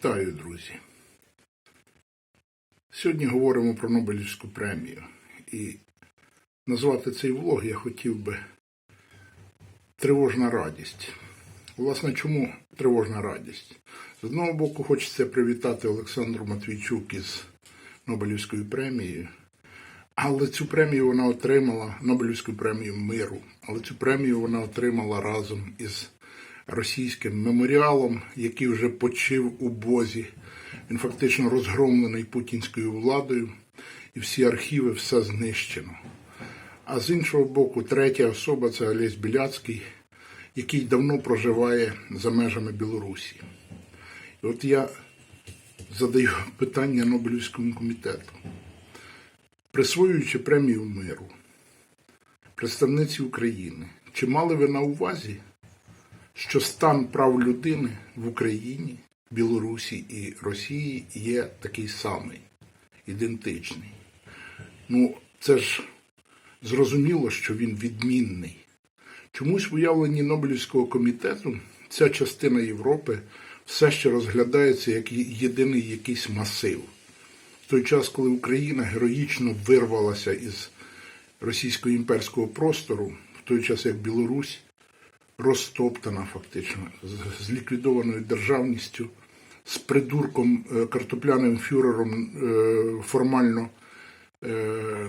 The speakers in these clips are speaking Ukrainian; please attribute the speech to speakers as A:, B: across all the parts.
A: Вітаю, друзі. Сьогодні говоримо про Нобелівську премію. І назвати цей влог я хотів би Тривожна радість. Власне, чому тривожна радість? З одного боку, хочеться привітати Олександру Матвійчук із Нобелівською премією. Але цю премію вона отримала Нобелівську премію миру. Але цю премію вона отримала разом із російським меморіалом, який вже почив у Бозі. Він фактично розгромлений путінською владою, і всі архіви все знищено. А з іншого боку, третя особа це Олесь Біляцький, який давно проживає за межами Білорусі. І от я задаю питання Нобелівському комітету присвоюючи премію миру представниці України, чи мали ви на увазі, що стан прав людини в Україні, Білорусі і Росії є такий самий, ідентичний? Ну, це ж зрозуміло, що він відмінний. Чомусь в уявленні Нобелівського комітету ця частина Європи все ще розглядається як єдиний якийсь масив в той час, коли Україна героїчно вирвалася із російського імперського простору, в той час як Білорусь розтоптана фактично, з- ліквідованою державністю, з придурком е, картопляним фюрером е, формально е,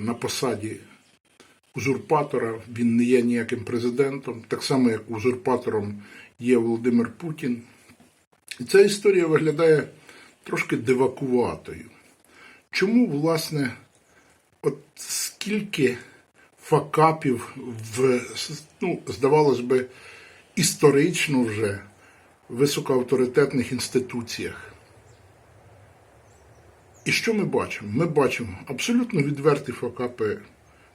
A: на посаді узурпатора. Він не є ніяким президентом, так само як узурпатором є Володимир Путін. І ця історія виглядає трошки дивакуватою. Чому, власне, от скільки факапів в, ну, здавалось би, історично вже високоавторитетних інституціях? І що ми бачимо? Ми бачимо абсолютно відверті факапи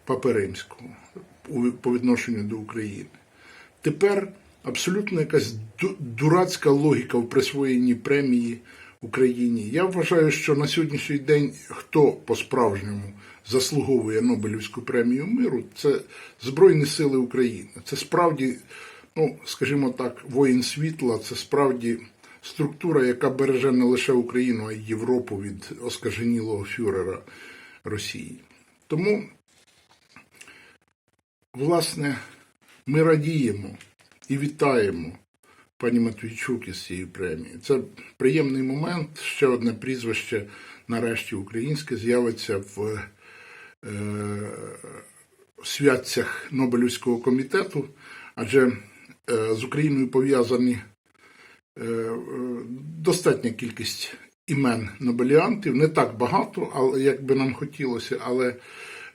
A: Папи Римського по відношенню до України. Тепер абсолютно якась дурацька логіка в присвоєнні премії Україні. Я вважаю, що на сьогоднішній день хто по-справжньому заслуговує Нобелівську премію миру, це Збройні Сили України. Це справді, ну скажімо так, воїн світла, це справді структура, яка береже не лише Україну, а й Європу від оскаженілого фюрера Росії. Тому Власне, ми радіємо і вітаємо пані Матвійчук із цією премією. Це приємний момент. Ще одне прізвище, нарешті, українське, з'явиться в е, святцях Нобелівського комітету, адже з Україною пов'язані е, е, достатня кількість імен нобеліантів, не так багато, але як би нам хотілося, але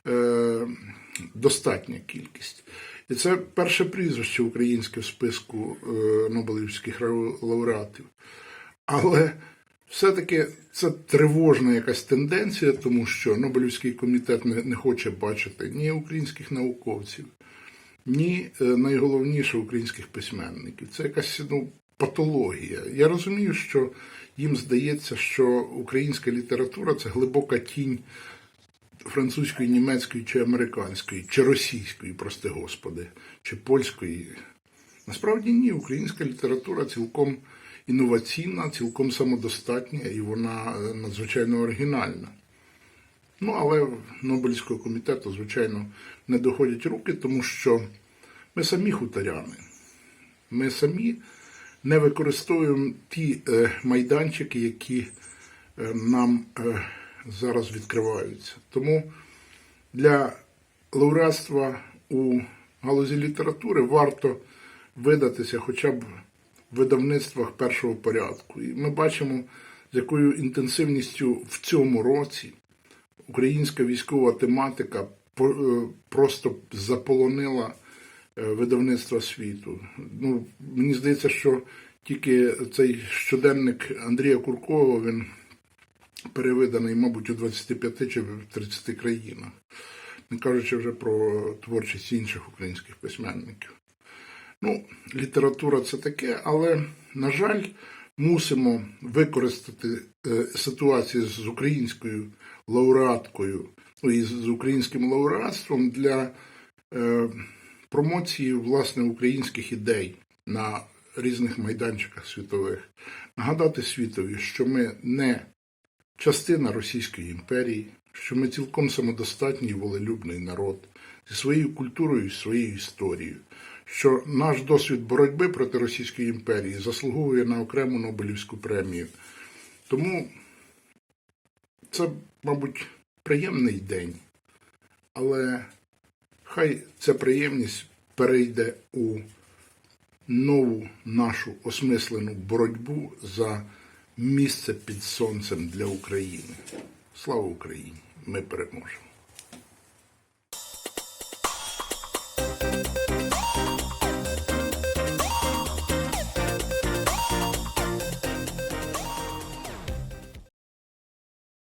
A: е, достатня кількість. І це перше прізвище українське в списку е, Нобелівських лауреатів. Але все-таки це тривожна якась тенденція, тому що Нобелівський комітет не, не хоче бачити ні українських науковців, ні е, найголовніше українських письменників. Це якась ну, патологія. Я розумію, що їм здається, що українська література це глибока тінь французької, німецької чи американської, чи російської, прости господи, чи польської. Насправді ні, українська література цілком інноваційна, цілком самодостатня і вона е, надзвичайно оригінальна. Ну, але в Нобелівського комітету, звичайно, не доходять руки, тому що ми самі хуторяни. Ми самі не використовуємо ті е, майданчики, які е, нам е, зараз відкриваються. Тому для лауреатства у галузі літератури варто видатися хоча б в видавництвах першого порядку. І ми бачимо, з якою інтенсивністю в цьому році українська військова тематика е, просто заполонила е, видавництва світу. Ну, мені здається, що тільки цей щоденник Андрія Куркова він перевиданий, мабуть, у 25 чи в 30 країнах, не кажучи вже про творчість інших українських письменників. Ну, література це таке, але, на жаль, мусимо використати е, ситуацію з українською лауреаткою, ну і з українським лауреатством для е, промоції власне українських ідей на різних майданчиках світових, нагадати світові, що ми не частина Російської імперії, що ми цілком самодостатній волелюбний народ зі своєю культурою і своєю історією, що наш досвід боротьби проти Російської імперії заслуговує на окрему Нобелівську премію. Тому це, мабуть, приємний день, але хай ця приємність перейде у нову нашу осмислену боротьбу за місце під сонцем для України. Слава Україні! Ми переможемо!